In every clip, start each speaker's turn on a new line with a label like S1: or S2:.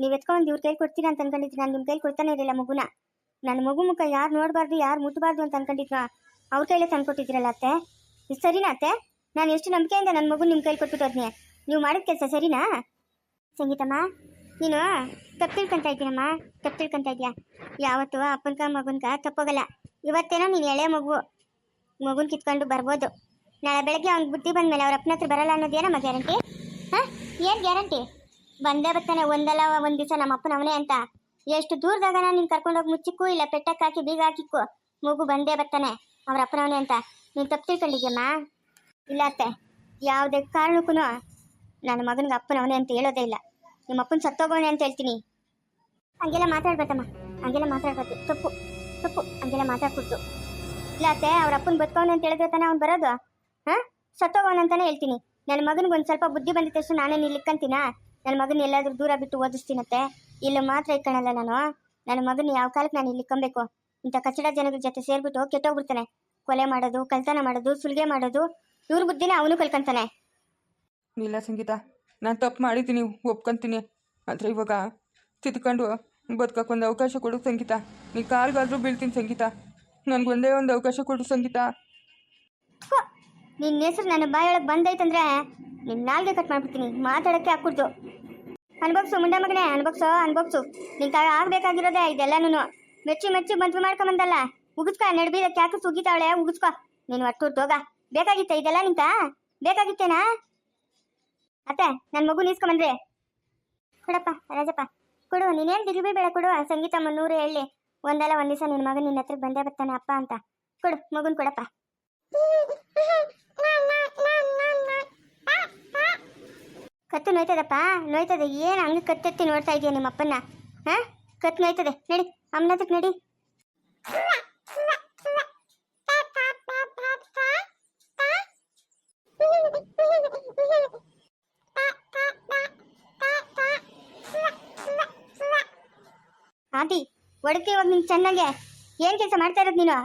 S1: ನೀವು ಎತ್ಕೊಂಡು ಇವ್ರ ಕೈ ಕೊಡ್ತೀರಾ ಅಂತ ಅನ್ಕೊಂಡಿದ್ರಿ. ನಾನು ನಿಮ್ಮ ಕೈ ಕೊಡ್ತಾನೆ ಇರಲಿಲ್ಲ ಮಗುನ. ನನ್ನ ಮಗು ಮುಖ ಯಾರು ನೋಡಬಾರ್ದು, ಯಾರು ಮುಟ್ಟಬಾರ್ದು ಅಂತ ಅನ್ಕೊಂಡಿದ್ರ ಅವ್ರ ಕೈಲೇ ತಂದ್ಕೊಟ್ಟಿದ್ದೀರಲ್ಲ ಅತ್ತೆ? ಇದು ಸರಿನಾ ಅತ್ತೆ? ನಾನು ಎಷ್ಟು ನಂಬಿಕೆಯಿಂದ ನನ್ನ ಮಗು ನಿಮ್ಮ ಕೈಲಿ ಕೊಟ್ಬಿಟ್ಟು ಹೋದ್ನಿ. ನೀವು ಮಾಡಿದ ಕೆಲಸ ಸರಿನಾ? ಸಂಗೀತಮ್ಮ, ನೀನು ತಪ್ಪು ತಿಳ್ಕೊಂತ ಇದ್ದೀನಮ್ಮ. ತಪ್ಪು ತಿಳ್ಕೊಂತ ಇದೆಯಾ? ಯಾವತ್ತು ಅಪ್ಪನ್ಕ ಮಗುನ್ಕ ತಪ್ಪೋಗಲ್ಲ. ಇವತ್ತೇನೋ ನೀನು ಎಳೆ ಮಗು. ಮಗುನ್ ಕಿತ್ಕೊಂಡು ಬರ್ಬೋದು. ನಾಳೆ ಬೆಳಗ್ಗೆ ಅವ್ನಿಗೆ ಬುದ್ಧಿ ಬಂದ್ಮೇಲೆ ಅವ್ರ ಅಪ್ಪನ ಹತ್ರ ಬರಲ್ಲ ಅನ್ನೋದೇನಮ್ಮ ಗ್ಯಾರಂಟಿ? ಹಾಂ? ಏನು ಗ್ಯಾರಂಟಿ? ಬಂದೇ ಬರ್ತಾನೆ, ಒಂದಲ್ಲ ಒಂದ್ ದಿವಸ ನಮ್ಮ ಅಪ್ಪನ ಅಂತ. ಎಷ್ಟು ದೂರದಾಗ ನಾನು ನಿನ್ನ ಕರ್ಕೊಂಡೋಗಿ ಮುಚ್ಚಿಕ್ಕು, ಇಲ್ಲ ಪೆಟ್ಟಕ್ಕೆ ಹಾಕಿ, ಬೀಗ ಹಾಕಿಕ್ಕು. ಮಗು ಬಂದೇ ಬರ್ತಾನೆ, ಅವ್ರ ಅಪ್ಪನವನೇ ಅಂತ. ನೀನು ತಪ್ಪು ತಿಳ್ಕೊಂಡಿದ್ಯಮ್ಮ? ಇಲ್ಲ ಅತ್ತೆ, ಯಾವುದೇ ಕಾರಣಕ್ಕೂ ನನ್ನ ಮಗನಿಗೆ ಅಪ್ಪನವನೇ ಅಂತ ಹೇಳೋದೇ ಇಲ್ಲ. ನಿಮ್ಮ ಅಪ್ಪನ ಅಂತ ಹೇಳ್ತೀನಿ. ಹಂಗೆಲ್ಲ ಮಾತಾಡ್ಬೇಕಮ್ಮ, ಹಂಗೆಲ್ಲ ಮಾತಾಡ್ಬಾರ್ದು. ತಪ್ಪು ತಪ್ಪು, ಹಂಗೆಲ್ಲ ಮಾತಾಡ್ಕೊಡ್ತು ಇಲ್ಲ ಅತ್ತೆ, ಅವ್ರ ಅಪ್ಪನ ಬದುಕೋನೆ ಅಂತ ಹೇಳಿದ್ರೆ ತಾನೆ ಅವ್ನು ಬರೋದು? ಹಾಂ? ಸತ್ತೋಗೋಣ ಅಂತಾನೆ ಹೇಳ್ತೀನಿ. ನನ್ನ ಮಗನಿಗೆ ಒಂದು ಸ್ವಲ್ಪ ಬುದ್ಧಿ ಬಂದಿದ್ದಷ್ಟು ತಕ್ಷಣ ನಿಲ್ಲಿಕ್ಕಂತೀನಾ? ನನ್ನ ಮಗನ ಎಲ್ಲಾದ್ರೂ ದೂರ ಬಿಟ್ಟು ಓದಿಸ್ತೀನತ್ತೆ ಇಲ್ಲಿ ಮಾತ್ರ ಇಕ್ಕಣಲ್ಲ ನಾನು. ನನ್ನ ಮಗನ ಯಾವ ಕಾಲಕ್ಕೆ ನಾನು ಇಲ್ಲಿ ಕಂಬೇಕು ಇಂಥ ಕಚಡ ಜನಗಳ ಜೊತೆ ಸೇರ್ಬಿಟ್ಟು ಕೆಟ್ಟೋಗ್ಬಿಡ್ತಾನೆ. ಕೊಲೆ ಮಾಡೋದು ಕಳ್ತನ ಮಾಡೋದು ಸುಲಿಗೆ ಮಾಡೋದು ಇವ್ರ ಬುದ್ಧಿನ ಅವನು ಕಲ್ಕಂತಾನೆ
S2: ಇಲ್ಲ ಸಂಗೀತ ನಾನು ತಪ್ಪು ಮಾಡಿದ್ದೀನಿ ಒಪ್ಕೊಂತೀನಿ. ಆದರೆ ಇವಾಗ ತಿದ್ಕೊಂಡು ಬದುಕೊಂದು ಅವಕಾಶ ಕೊಡು ಸಂಗೀತ. ನೀ ಕಾಲ್ಗಾದ್ರೂ ಬೀಳ್ತೀನಿ ಸಂಗೀತ. ನನಗೊಂದೇ ಒಂದು ಅವಕಾಶ ಕೊಡು ಸಂಗೀತ.
S1: ನಿನ್ನ ಹೆಸರು ನನ್ನ ಬಾಯೊಳಗೆ ಬಂದೈತಂದ್ರೆ ನಿನ್ನ ನಾಲ್ಗೆ ಕಟ್ ಮಾಡ್ಬಿಡ್ತೀನಿ. ಮಾತಾಡೋಕ್ಕೆ ಹಾಕ್ಬಿಡ್ತು. ಅನ್ಭವ್ಸು, ಮುಂದೆ ಮಗನೇ, ಅನ್ಭವ್ಸು ಅನ್ಭವ್ಸು. ನಿನ್ ಕಾಗ ಆಗ್ಬೇಕಾಗಿರೋದೇ ಇದೆಲ್ಲನೂ ಮೆಚ್ಚಿ ಮೆಚ್ಚಿ ಮದ್ವೆ ಮಾಡ್ಕೊಂಬಂದಲ್ಲ. ಉಗಿಸ್ಕ ನಡ್ಬೀದಕ್ಕೆ ಯಾಕೆ ಸುಗಿತಾವಳೆ ಉಗಿಸ್ಕೊ ನೀನು ಒಟ್ಟು ಹೋಗ ಬೇಕಾಗಿತ್ತ ಇದೆಲ್ಲ ನಿಂತ? ಬೇಕಾಗಿತ್ತೇನಾ? ಅತ್ತೆ ನನ್ನ ಮಗು ನೀಸ್ಕೊಂಬಂದ್ರೆ. ಕೊಡಪ್ಪ, ರಾಜಪ್ಪ. ಕೊಡು, ನೀನೇನು ದಿಗ್ಬಿ ಬೇಡ ಕೊಡು. ಸಂಗೀತ ಮುನ್ನೂರು ಹೇಳಿ. ಒಂದಲ್ಲ ಒಂದು ದಿವಸ ನಿನ್ನ ಮಗ ನಿನ್ನ ಹತ್ರಕ್ಕೆ ಬಂದೇ ಬರ್ತಾನೆ ಅಪ್ಪ ಅಂತ. ಕೊಡು, ಮಗುನ್ ಕೊಡಪ್ಪ. ಕತ್ತು ನೋಯ್ತದಪ್ಪ? ನೋಯ್ತದೆ. ಏನು ಹಂಗೆ ಕತ್ತೆತ್ತಿ ನೋಡ್ತಾ ಇದೆಯಾ ನಿಮ್ಮ ಅಪ್ಪನ್ನ ಹಾ? ಕತ್ತು ನೋಯ್ತದೆ. ನಡಿ ಅಮ್ಮನದಕ್ಕೆ ನಡಿ. ಒಡತಿ ಇವಾಗ ನೀನು ಚೆನ್ನಾಗೆ. ಏನ್ ಕೆಲಸ ಮಾಡ್ತಾ ಇರೋದು ನೀನು?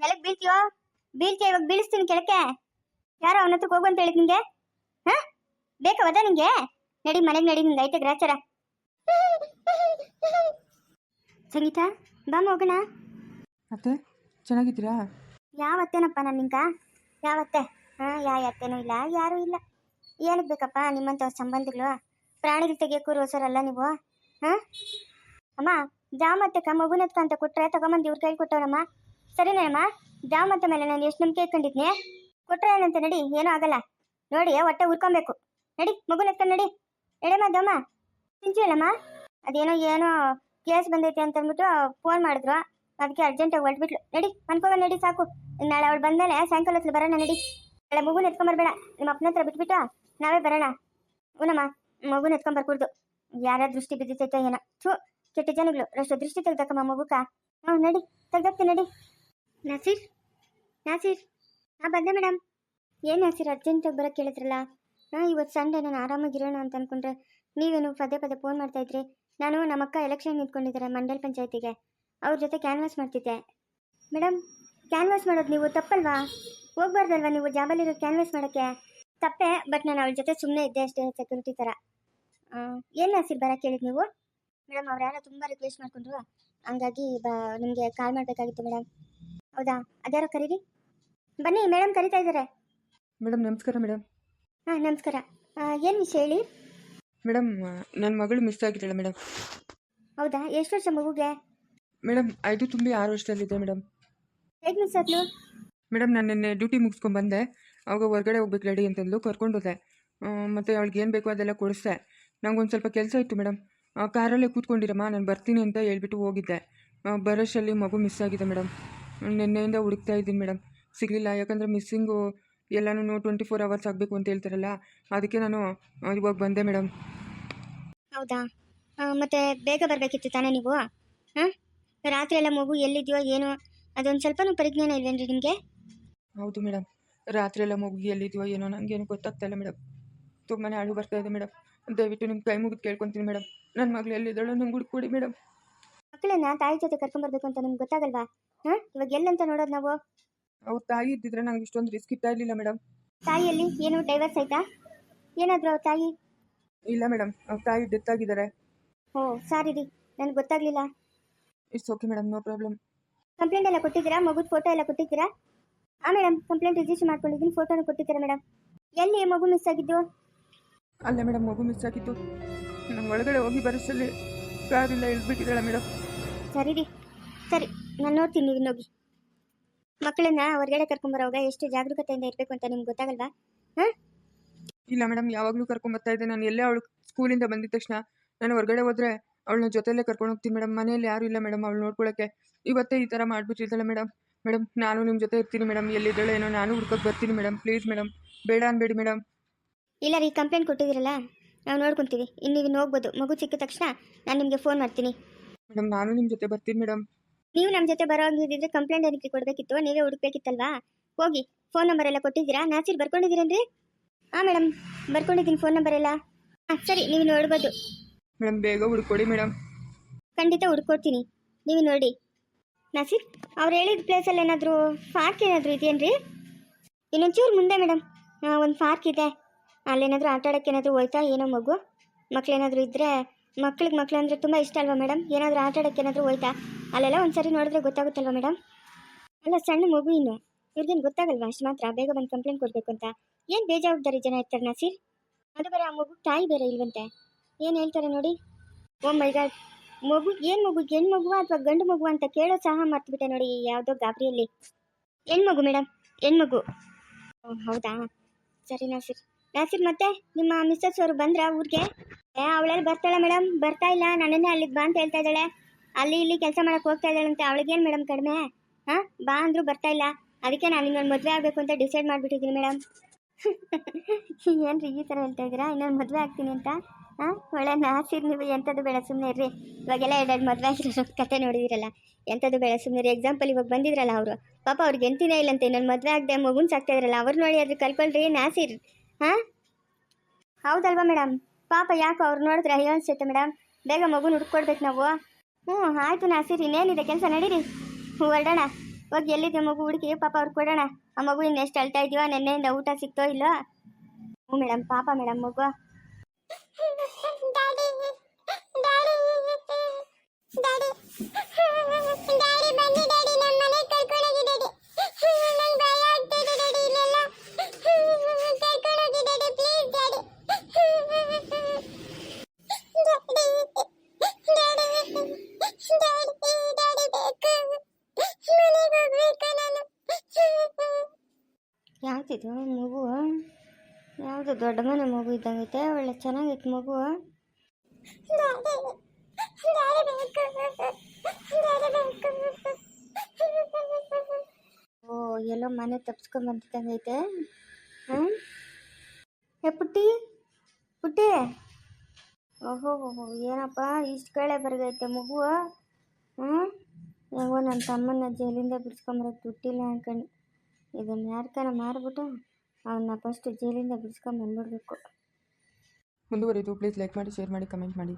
S1: ನೆಲಕ್ಕೆ ಬೀಳ್ತೀಯೋ? ಬೀಳ್ತೀಯ ಇವಾಗ? ಬೀಳಿಸ್ತೀನಿ ಕೆಳಕ್ಕೆ. ಯಾರೋ ಅವನ ಹೋಗು ಅಂತ ಹೇಳಿದ್ ನಿಂಗೆ? ಬೇಕವದ ನಿಂಗೆ? ನಡಿ ಮನೆಗೆ ನಡಿ ನಿಂಗೆ ಐತೆ ಗ್ರಾಚಾರ ಸಂಗೀತ ಬಾ ಹೋಗೋಣ.
S2: ಅತ್ತೆ ಚೆನ್ನಾಗಿದ್ದೀರಾ?
S1: ಯಾವ ಅತ್ತೆನಪ್ಪ ನಾನು ನಿಂಕ ಯಾವ ಅತ್ತೆ? ಹಾಂ ಯಾವ ಅತ್ತೆನೂ ಇಲ್ಲ ಯಾರೂ ಇಲ್ಲ. ಏನಕ್ಕೆ ಬೇಕಪ್ಪ ನಿಮ್ಮಂತ ಸಂಬಂಧಗಳು? ಪ್ರಾಣಿಗಳು ತೆಗಿಯೋಕ್ಕೂ ರೋಸರಲ್ಲ ನೀವು? ಹಾಂ? ಅಮ್ಮ ಜಾ ಮತ್ತೆ ಮಗುನತ್ಕ ಅಂತ ಕೊಟ್ಟರೆ ತಗೊಂಬಂದು ಇವ್ರ ಕೈಲಿ ಕೊಟ್ಟವನಮ್ಮ ಸರಿನೇನಮ್ಮ ಜಾಮತ್ತ ಮೇಲೆ ನಾನು ಎಷ್ಟು ನಂಬಿಕೆ ಇಟ್ಕೊಂಡಿದ್ನಿ? ಕೊಟ್ಟರೆ ಏನಂತ ನಡಿ ಏನೂ ಆಗಲ್ಲ. ನೋಡಿ ಹೊಟ್ಟೆ ಉರ್ಕೊಬೇಕು. ನಡಿ ಮಗುನತ್ಕೊಂಡು ನಡಿ. ಎಡೆಮ್ಮ, ದಮ್ಮ. ಚಿಂಚಿಲ್ಲಮ್ಮ ಅದೇನೋ ಏನೋ ಕೇಸ್ ಬಂದೈತೆ ಅಂತ ಅಂದ್ಬಿಟ್ಟು ಫೋನ್ ಮಾಡಿದ್ರು. ಅದಕ್ಕೆ ಅರ್ಜೆಂಟಾಗಿ ಹೊರಟ್ಬಿಟ್ಲು. ನಡಿ ಅನ್ಕೋಗ ನಡಿ, ಸಾಕು. ನಾಳೆ ಅವಳು ಬಂದಮೇಲೆ ಸಾಯಂಕಾಲ ಹೊತ್ತು ಬರೋಣ, ನಡಿ. ನಾಳೆ ಮಗುನ ಎತ್ಕೊಂಬರ್ಬೇಡ ನಿಮ್ಮ ಅಪ್ಪನ ಹತ್ರ ಬಿಟ್ಬಿಟ್ಟು ನಾವೇ ಬರೋಣ. ಊನಮ್ಮ, ಮಗುನ ಎತ್ಕೊಂಬರ್ಕೂಡ್ದು ಯಾರ ದೃಷ್ಟಿ ಬಿದ್ದಿತ್ತೈತೋ ಏನೋ. ಥೂ, ಕೆಟ್ಟ ಜನಗಳು. ರಷ್ಟು ದೃಷ್ಟಿ ತೆಗ್ದಕ್ಕಮ್ಮ ಮಗುಕ. ಹ್ಞೂ, ನಡಿ. ತೆಗ್ದಕ್ಕೆ ನಡಿ. ನಾಸೀರ್ ನಾಸೀರ್. ಹಾಂ ಬಂದೆ, ಮೇಡಮ್. ಏನು ನಾಸೀರ್ ಅರ್ಜೆಂಟಾಗಿ ಬರೋಕ್ಕೆ ಹೇಳಿದ್ರಲ್ಲ ಇವತ್ತು ಸಂಡೇ, ನಾನು ಆರಾಮಾಗಿರೋಣ ಅಂತ ಅಂದ್ಕೊಂಡ್ರೆ ನೀವೇನು ಪದೇ ಪದೇ ಫೋನ್ ಮಾಡ್ತಾ ಇದ್ರಿ? ನಾನು ನಮ್ಮ ಅಕ್ಕ ಎಲೆಕ್ಷನ್ ನಿಂತ್ಕೊಂಡಿದ್ದಾರೆ ಮಂಡಲ್ ಪಂಚಾಯತಿಗೆ. ಅವ್ರ ಜೊತೆ ಕ್ಯಾನ್ವಾಸ್ ಮಾಡ್ತಿದ್ದೆ. ಮೇಡಮ್ ಕ್ಯಾನ್ವಾಸ್ ಮಾಡೋದು ನೀವು ತಪ್ಪಲ್ವಾ? ಹೋಗ್ಬಾರ್ದಲ್ವಾ ನೀವು ಜಾಬಲ್ಲಿರೋ ಕ್ಯಾನ್ವಾಸ್ ಮಾಡೋಕ್ಕೆ? ತಪ್ಪೆ, ಬಟ್ ನಾನು ಅವಳ ಜೊತೆ ಸುಮ್ಮನೆ ಇದ್ದೆ ಅಷ್ಟೇ ಸೆಕ್ಯೂರಿಟಿ ಥರ. ಏನು ಹಸಿರು ಬರೋಕ್ಕೆ ಕೇಳಿದ್ ನೀವು? ಮೇಡಮ್ ಅವ್ರು ಯಾರೋ ತುಂಬ ರಿಕ್ವೆಸ್ಟ್ ಮಾಡ್ಕೊಂಡ್ರು. ಹಂಗಾಗಿ ಬ, ನಿಮಗೆ ಕಾಲ್ ಮಾಡಬೇಕಾಗಿತ್ತು ಮೇಡಮ್ ಹೌದಾ? ಅದ್ಯಾರೋ ಕರೀರಿ? ಬನ್ನಿ ಮೇಡಮ್ ಕರಿತಾ ಇದ್ದಾರೆ
S2: ಮೇಡಮ್ ನಮಸ್ಕಾರ ಮೇಡಮ್
S1: ಹಾಂ ನಮಸ್ಕಾರ. ಏನು ವಿಷಯ ಹೇಳಿ?
S2: ಮೇಡಮ್ ನನ್ನ ಮಗಳು ಮಿಸ್ ಆಗಿದ್ದಾಳೆ ಮೇಡಮ್
S1: ಹೌದಾ? ಎಷ್ಟು ವರ್ಷ ಮಗುಗೆ?
S2: ಮೇಡಮ್ ಐದು ತುಂಬಿ ಆರು ವರ್ಷದಲ್ಲಿದೆ ಮೇಡಮ್
S1: ಹೇಗೆ ಮಿಸ್ ಆದ್ಲು?
S2: ಮೇಡಮ್ ನಾನು ನಿನ್ನೆ ಡ್ಯೂಟಿ ಮುಗಿಸ್ಕೊಂಡ್ಬಂದೆ ಅವಾಗ ಹೊರಗಡೆ ಹೋಗ್ಬೇಕು ರೆಡಿ ಅಂತಂದು ಕರ್ಕೊಂಡೋದೆ ಮತ್ತು ಅವಳಿಗೆ ಏನು ಬೇಕೋ ಅದೆಲ್ಲ ಕೊಡಿಸ್ದೆ. ಒಂದು ಸ್ವಲ್ಪ ಕೆಲಸ ಇತ್ತು ಮೇಡಮ್ ಕಾರಲ್ಲೇ ಕೂತ್ಕೊಂಡಿರಮ್ಮ ನಾನು ಬರ್ತೀನಿ ಅಂತ ಹೇಳ್ಬಿಟ್ಟು ಹೋಗಿದ್ದೆ. ಬರೋಷಲ್ಲಿ ಮಗು ಮಿಸ್ ಆಗಿದೆ ಮೇಡಮ್ ನಿನ್ನೆಯಿಂದ ಹುಡುಕ್ತಾ ಇದ್ದೀನಿ ಮೇಡಮ್ ಸಿಗಲಿಲ್ಲ ಯಾಕಂದರೆ ಮಿಸ್ಸಿಂಗು ಎಲ್ಲನೂ ಟ್ವೆಂಟಿ ಫೋರ್ ಅವರ್ಸ್ ಆಗಬೇಕು ಅಂತ ಹೇಳ್ತಾರಲ್ಲ ಅದಕ್ಕೆ ನಾನು ಇವಾಗ ಬಂದೆ ಮೇಡಮ್
S1: ಹೌದಾ? ಮತ್ತೆ ಬೇಗ ಬರಬೇಕಿತ್ತು ತಾನೇ ನೀವು? ಹಾಂ ರಾತ್ರಿ ಎಲ್ಲ ಮಗು ಎಲ್ಲಿದೆಯೋ ಏನೋ ಅದೊಂದು ಸ್ವಲ್ಪನೂ ಪರಿಜ್ಞಾನ ಇಲ್ವೇನ್ರಿ ನಿಮಗೆ?
S2: ಹೌದು ಮೇಡಮ್ ರಾತ್ರಿ ಎಲ್ಲ ಮಗು ಎಲ್ಲಿದೆಯೋ ಏನೋ ನನಗೇನು ಗೊತ್ತಾಗ್ತಾ ಇಲ್ಲ ಮೇಡಮ್ ತುಂಬಾ ಅಳು ಬರ್ತಾ ಇದೆ ಮೇಡಮ್ ದಯವಿಟ್ಟು ನಿಮ್ಮ ಕೈ ಮುಗಿದು ಕೇಳ್ಕೊತೀನಿ ಮೇಡಮ್ ನನ್ನ ಮಗಳು ಎಲ್ಲಿದ್ದಾಳೋ ನಂಗೆ ಹುಡುಕೊಡಿ ಮೇಡಮ್
S1: ಮಕ್ಕಳನ್ನ ತಾಯಿ ಜೊತೆ ಕರ್ಕೊಂಬರ್ಬೇಕು ಅಂತ ನಿಮ್ಗೆ ಗೊತ್ತಾಗಲ್ವಾ? ಹಾಂ ಇವಾಗ ಎಲ್ಲಂತ ನೋಡೋದು ನಾವು?
S2: ಅವ್ರ ತಾಯಿ ಇದ್ದಿದ್ರೆ ನಂಗೆ ಇಷ್ಟೊಂದು ರಿಸ್ಕ್ ಇರ್ತಾ ಇರಲಿಲ್ಲ ಮೇಡಮ್
S1: ತಾಯಿಯಲ್ಲಿ ಏನು ಡೈವರ್ಸ್ ಆಯ್ತಾ? ಏನಾದ್ರು ಅವ್ರ ತಾಯಿ?
S2: ಇಲ್ಲ ಮೇಡಮ್ ಅವ್ರ ತಾಯಿ ಡೆತ್ ಆಗಿದ್ದಾರೆ
S1: ಓ ಸಾರಿ ರೀ ನನಗೆ ಗೊತ್ತಾಗ್ಲಿಲ್ಲ.
S2: It's okay madam no problem
S1: complaint ಎಲ್ಲ ಕೊಟ್ಟಿದ್ದೀರಾ? ಮಗುದ ಫೋಟೋ ಎಲ್ಲ ಕೊಟ್ಟಿದ್ದೀರಾ? ಹಾಂ ಮೇಡಮ್ ಕಂಪ್ಲೇಂಟ್ ರಿಜಿಸ್ಟರ್ ಮಾಡ್ಕೊಂಡಿದ್ದೀನಿ ಫೋಟೋನು ಕೊಟ್ಟಿದ್ದೀರಾ ಮೇಡಮ್ ಎಲ್ಲಿ ಮಗು ಮಿಸ್ ಆಗಿದ್ದು?
S2: ಅಲ್ಲ ಮೇಡಮ್ ಮಗು ಮಿಸ್ ಆಗಿತ್ತು ನಮ್ಮ ಒಳಗಡೆ ಹೋಗಿ ಬರೋಷ್ಟಲ್ಲಿ ಕಾರಿಂದ ಇಳಿದ್ಬಿಟ್ಟಿದ್ದಾಳೆ ಮೇಡಮ್
S1: ಸರಿ ರೀ ಸರಿ ನಾನು ನೋಡ್ತೀನಿ ಇನ್ನೋಗಿ ಮಕ್ಕಳನ್ನ ಹೊರಗಡೆ ಕರ್ಕೊಂಬರೋವಾಗ ಎಷ್ಟು ಜಾಗರೂಕತೆಯಿಂದ ಇರಬೇಕು ಅಂತ ನಿಮ್ಗೆ ಗೊತ್ತಾಗಲ್ವಾ? ಹಾಂ?
S2: ಇಲ್ಲ ಮೇಡಮ್ ಯಾವಾಗಲೂ ಕರ್ಕೊಂಬರ್ತಾ ಇದ್ದೆ. ನಾನು ಎಲ್ಲೇ ಅವಳು ಸ್ಕೂಲಿಂದ ಬಂದಿದ ತಕ್ಷಣ ನಾನು ಹೊರಗಡೆ ಹೋದ್ರೆ ಅವಳನ್ನ ಜೊತೆಲೇ ಕರ್ಕೊಂಡು ಹೋಗ್ತೀನಿ ಮೇಡಮ್ ಮನೆಯಲ್ಲಿ ಯಾರು ಇಲ್ಲ ಮೇಡಮ್ ಅವಳು ನೋಡ್ಕೊಳ್ಳೋಕ್ಕೆ ಇವತ್ತೇ ಈ ತರ ಮಾಡಿಬಿಟ್ಟಿದ್ದಾಳೆ ಮೇಡಮ್ ಮೇಡಮ್ ನಾನು ನಿಮ್ಮ ಜೊತೆ ಇರ್ತೀನಿ ಮೇಡಮ್ ಎಲ್ಲಿದ್ದಾಳೆ ಏನೋ ನಾನು ಹುಡ್ಕೋಕೆ ಬರ್ತೀನಿ ಮೇಡಮ್ ಪ್ಲೀಸ್ ಮೇಡಮ್ ಬೇಡ ಅನ್ಬೇಡಿ ಮೇಡಮ್
S1: ಇಲ್ಲ ರೀ ಕಂಪ್ಲೇಂಟ್ ಕೊಟ್ಟಿದ್ದೀರಲ್ಲ? ನಾವು ನೋಡ್ಕೊಂತೀವಿ. ಇನ್ನು ನೀವು ಹೋಗ್ಬೋದು. ಮಗು ಸಿಕ್ಕ ತಕ್ಷಣ ನಾನು ನಿಮಗೆ ಫೋನ್ ಮಾಡ್ತೀನಿ.
S2: ಮೇಡಮ್ ನಾನು ನಿಮ್ಮ ಜೊತೆ ಬರ್ತೀನಿ ಮೇಡಮ್
S1: ನೀವು ನಮ್ಮ ಜೊತೆ ಬರೋ ಕಂಪ್ಲೇಂಟ್ ಏನಕ್ಕೆ ಕೊಡಬೇಕಿತ್ತು? ನೀವೇ ಹುಡುಕ್ಬೇಕಿತ್ತಲ್ವಾ? ಹೋಗಿ ಫೋನ್ ನಂಬರ್ ಎಲ್ಲ ಕೊಟ್ಟಿದ್ದೀರಾ? ನಾಸಿರ್ ಬರ್ಕೊಂಡಿದ್ದೀರೇನ್ರಿ? ಹಾಂ ಮೇಡಮ್ ಬರ್ಕೊಂಡಿದ್ದೀನಿ ಫೋನ್ ನಂಬರ್ ಎಲ್ಲ. ಹಾಂ ಸರಿ ನೀವು ನೋಡ್ಬೋದು.
S2: ಮೇಡಮ್ ಬೇಗ ಹುಡ್ಕೊಡಿ ಮೇಡಮ್
S1: ಖಂಡಿತ ಹುಡ್ಕೊಡ್ತೀನಿ. ನೀವು ನೋಡಿ. ನಾಸಿರ್ ಅವ್ರು ಹೇಳಿದ ಪ್ಲೇಸಲ್ಲಿ ಏನಾದರೂ ಪಾರ್ಕ್ ಏನಾದರೂ ಇದೆಯೇನ್ರಿ ಇನ್ನೊಂಚೂರು ಮುಂದೆ ಮೇಡಮ್ ಒಂದು ಪಾರ್ಕ್ ಇದೆ. ಅಲ್ಲೇನಾದರೂ ಆಟ ಆಡೋಕ್ಕೆ ಏನಾದರೂ ಹೋಯ್ತಾ? ಏನೋ ಮಗು? ಮಕ್ಳೇನಾದರೂ ಇದ್ದರೆ ಮಕ್ಳಿಗೆ ಮಕ್ಳು ಅಂದರೆ ತುಂಬ ಇಷ್ಟ ಅಲ್ವಾ ಮೇಡಮ್ ಏನಾದರೂ ಆಟ ಆಡೋಕ್ಕೆ ಏನಾದರೂ ಹೋಯ್ತಾ? ಅಲ್ಲೆಲ್ಲ ಒಂದ್ಸರಿ ನೋಡಿದ್ರೆ ಗೊತ್ತಾಗುತ್ತಲ್ವಾ ಮೇಡಮ್ ಅಲ್ಲ, ಸಣ್ಣ ಮಗು ಇನ್ನು. ಇವ್ರಿಗೇನು ಗೊತ್ತಾಗಲ್ವಾ? ಅಷ್ಟು ಮಾತ್ರ. ಬೇಗ ಬಂದು ಕಂಪ್ಲೇಂಟ್ ಕೊಡಬೇಕು ಅಂತ. ಏನು ಬೇಜವಾಬ್ದಾರಿ ಜನ ಇರ್ತಾರೆ ನಾಸೀರ್? ಅದು ಬರೀ, ಆ ಮಗು ತಾಯಿ ಬೇರೆ ಇಲ್ವಂತೆ. ಏನು ಹೇಳ್ತಾರೆ ನೋಡಿ? ಓ ಮೈ ಗಾಡ್ ಮಗು, ಏನು ಮಗು? ಹೆಣ್ಣು ಮಗುವ ಅಥವಾ ಗಂಡು ಮಗು ಅಂತ ಕೇಳೋ ಸಹ ಮರ್ತ್ಬಿಟ್ಟೆ ನೋಡಿ ಯಾವುದೋ ಗಾಬರಿಯಲ್ಲಿ. ಹೆಣ್ಮಗು ಮೇಡಮ್ ಹೆಣ್ಮಗು ಹೌದಾ? ಸರಿ ನಾಸಿರ್. ನಾಸಿರ್ ಮತ್ತೆ ನಿಮ್ಮ ಮಿಸ್ಸಸ್ ಅವರು ಬಂದ್ರಾ ಊರಿಗೆ? ಅವಳಲ್ಲಿ ಬರ್ತಾಳ ಮೇಡಮ್ ಬರ್ತಾ ಇಲ್ಲ. ನನ್ನನ್ನೇ ಅಲ್ಲಿಗೆ ಬಾ ಅಂತ ಹೇಳ್ತಾ ಇದ್ದಾಳೆ. ಅಲ್ಲಿ ಇಲ್ಲಿ ಕೆಲಸ ಮಾಡಕ್ಕೆ ಹೋಗ್ತಾ ಇದ್ದಾಳಂತೆ ಅವಳಿಗೇನು ಮೇಡಮ್ ಕಡಿಮೆ? ಹಾಂ? ಬಾ ಅಂದರೂ ಬರ್ತಾ ಇಲ್ಲ. ಅದಕ್ಕೆ ನಾನು ಇನ್ನೊಂದು ಮದುವೆ ಆಗಬೇಕು ಅಂತ ಡಿಸೈಡ್ ಮಾಡಿಬಿಟ್ಟಿದ್ದೀನಿ ಮೇಡಮ್ ಏನ್ರಿ ಈ ಥರ ಹೇಳ್ತಾ ಇದ್ದೀರಾ? ಇನ್ನೊಂದು ಮದುವೆ ಆಗ್ತೀನಿ ಅಂತ? ಹಾಂ? ಒಳ್ಳೆ ನಾಸಿರ್ ನೀವು ಎಂಥದ್ದು ಬೇಡ ಸುಮ್ಮನೆ ಇರ್ರಿ. ಇವಾಗೆಲ್ಲ ಎರಡೆರಡು ಮದುವೆ ಆಗಿರೋ ಕತೆ ನೋಡಿದಿರಲ್ಲ. ಎಂಥದ್ದು ಬೇಡ ಸುಮ್ಮನೆ ರೀ ಎಕ್ಸಾಂಪಲ್ ಇವಾಗ ಬಂದಿದ್ರಲ್ಲ ಅವರು. ಪಾಪ ಅವ್ರಿಗೆ ಎಂತಿನೇ ಇಲ್ಲಂತೆ ಇನ್ನೊಂದು ಮದುವೆ ಆಗದೆ ಮಗುನ್ ಸಾಕ್ತಾ ಇದ್ರಲ್ಲ. ಅವ್ರು ನೋಡಿ ಅದ್ರ ಕಲ್ಕೊಳ್ರಿ ನಾಸಿರ್. ಹಾಂ? ಹೌದಲ್ವಾ ಮೇಡಮ್ ಪಾಪ ಯಾಕೋ ಅವ್ರು ನೋಡಿದ್ರೆ ಅಯ್ಯೋ ಅನ್ಸುತ್ತೆ ಮೇಡಮ್ ಬೇಗ ಮಗುನ ಹುಡ್ಕೊಡ್ಬೇಕು ನಾವು. ಹ್ಞೂ, ಆಯಿತು ನಾಸಿರ್, ಇನ್ನೇನಿದೆ ಕೆಲಸ ನಡೀರಿ? ಹೊರಡೋಣ. ಹೋಗಿ ಎಲ್ಲಿದೆ ಮಗು ಹುಡುಕಿ ಪಾಪ ಅವ್ರು ಕೊಡೋಣ. ಆ ಮಗು ಇನ್ನೆಷ್ಟು ಅಳ್ತಾ ಇದೆಯೋ, ನೆನ್ನೆಯಿಂದ ಊಟ ಸಿಕ್ತೋ ಇಲ್ಲೋ ಹ್ಞೂ ಮೇಡಮ್ ಪಾಪ ಮೇಡಮ್ ಮಗು. ಯಾವ್ದಿದು ಮಗು. ಯಾವುದು ದೊಡ್ಡ ಮನೆ ಮಗು ಇದ್ದಂಗೈತೆ, ಒಳ್ಳೆ ಚೆನ್ನಾಗೈತೆ ಮಗು. ಓ, ಎಲ್ಲೋ ಮನೆ ತಪ್ಸ್ಕೊಂಡ್ ಬಂದಿದ್ದಂಗೈತೆ. ಹಾಂ? ಪುಟ್ಟಿ ಪುಟ್ಟಿ. ಓಹೋ, ಏನಪ್ಪ, ಇಷ್ಟು ಕಳೆ ಬರಗೈತೆ ಮಗು. ಹ್ಞೂ ಹೆಂಗೋ ನನ್ನ ತಮ್ಮನ್ನ ಜೈಲಿಂದ ಬಿಡಿಸ್ಕೊಂಬರಕ್ಕೆ ದುಡ್ಡಿಲ್ಲ ಅನ್ಕೊಂಡು. ಇದನ್ನು ಯಾರ್ಗಾರ ಮಾರ್ಬಿಟ್ಟು ಅವನ್ನ ಫಸ್ಟ್ ಜೈಲಿಂದ ಬಿಡಿಸ್ಕೊಂಬಂದ್ಬಿಡ್ಬೇಕು
S2: ಮುಂದುವರಿದು ಪ್ಲೀಸ್ ಲೈಕ್ ಮಾಡಿ ಶೇರ್ ಮಾಡಿ ಕಮೆಂಟ್ ಮಾಡಿ.